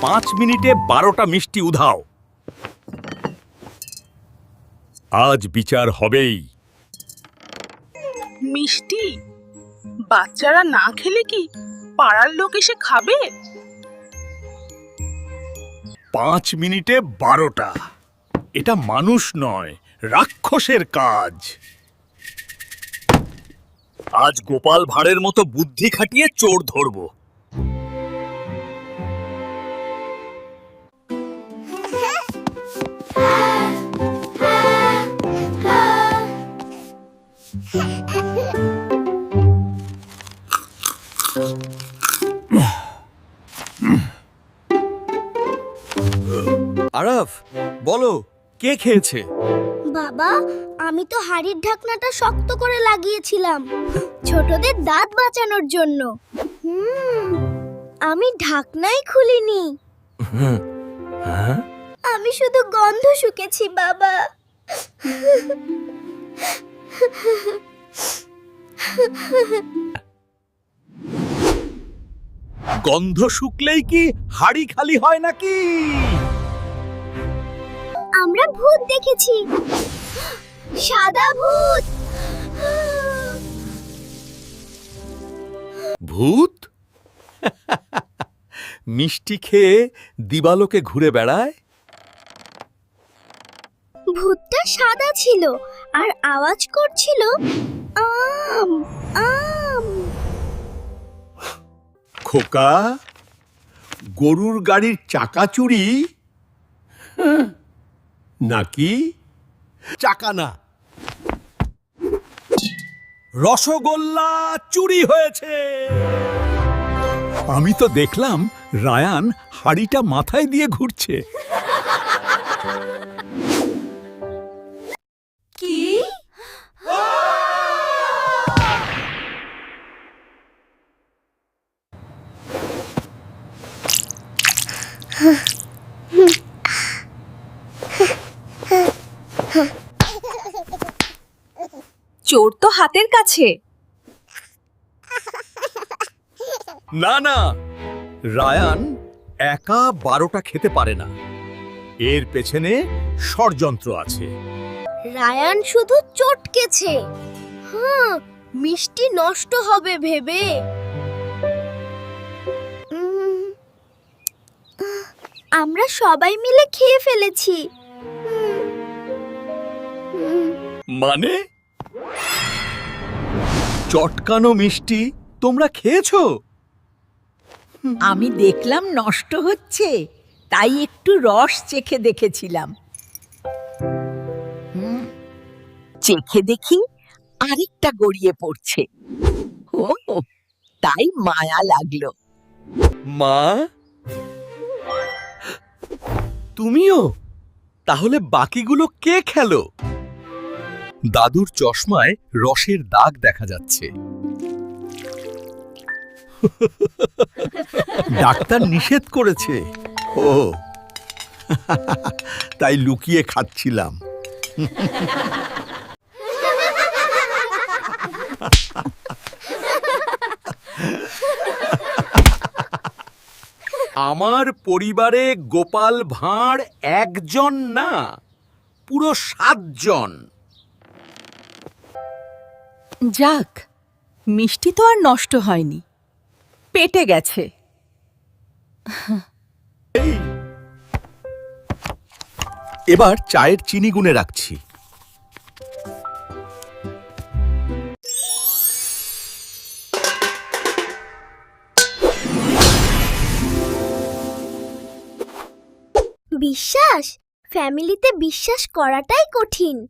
পাঁচ মিনিটে বারোটা মিষ্টি উধাও। আজ বিচার হবেই। মিষ্টি? বাচ্চারা না খেলে কি পাড়ার লোক এসে খাবে? পাঁচ মিনিটে বারোটা। এটা মানুষ নয় রাক্ষসের কাজ। আজ গোপাল ভাঁড়ের মতো বুদ্ধি খাটিয়ে চোর ধরবো। আরাফ বলো কে খেয়েছে? বাবা আমি তো হাড়ির ঢাকনাটা শক্ত করে লাগিয়েছিলাম। ছোটদের দাঁত বাঁচানোর জন্য। হুম আমি ঢাকনাই খুলিনি। আমি শুধু গন্ধ শুকেছি বাবা। গন্ধ শুকলেই কি হাড়ি খালি হয় নাকি? আমরা ভূত দেখেছি। সাদা ভূত! ভূত? মিষ্টি খেয়ে দিবালোকে ঘুরে বেড়ায়? ভূতটা সাদা ছিল আর আওয়াজ করছিল আম আম। খোকা গরুর গাড়ির চাকা চুরি? নাকি চাকা না। রসগোল্লা চুরি হয়েছে। আমি তো দেখলাম রায়ান হাড়িটা মাথায় দিয়ে ঘুরছে। কি? চোর তো হাতের কাছে। না না। রায়ান একা বারোটা খেতে পারে না। এর পেছনে ষড়যন্ত্র আছে। রায়ান শুধু চটকেছে। হ্যাঁ মিষ্টি নষ্ট হবে ভেবে। আমরা সবাই মিলে খেয়ে ফেলেছি। হুম, হুম, মানে? চটকানো মিষ্টি তোমরা খেয়েছো? আমি দেখলাম নষ্ট হচ্ছে তাই একটু রস চেখে দেখেছিলাম। চেখে দেখি আরেকটা গড়িয়ে পড়ছে। ও তাই মায়া লাগল। মা? তুমিও? তাহলে বাকিগুলো কে খেলো? দাদুর চশমায় রসের দাগ দেখা যাচ্ছে। ডাক্তার নিষেধ করেছে। ও। তাই লুকিয়ে খাচ্ছিলাম। আমার পরিবারে গোপাল ভাঁড় একজন না, পুরো সাতজন। যাক মিষ্টি তো আর নষ্ট হয়নি। পেটে গেছে। এবার চায়ের চিনি গুনে রাখছি। বিশ্বাস? ফ্যামিলিতে বিশ্বাস করাটাই কঠিন।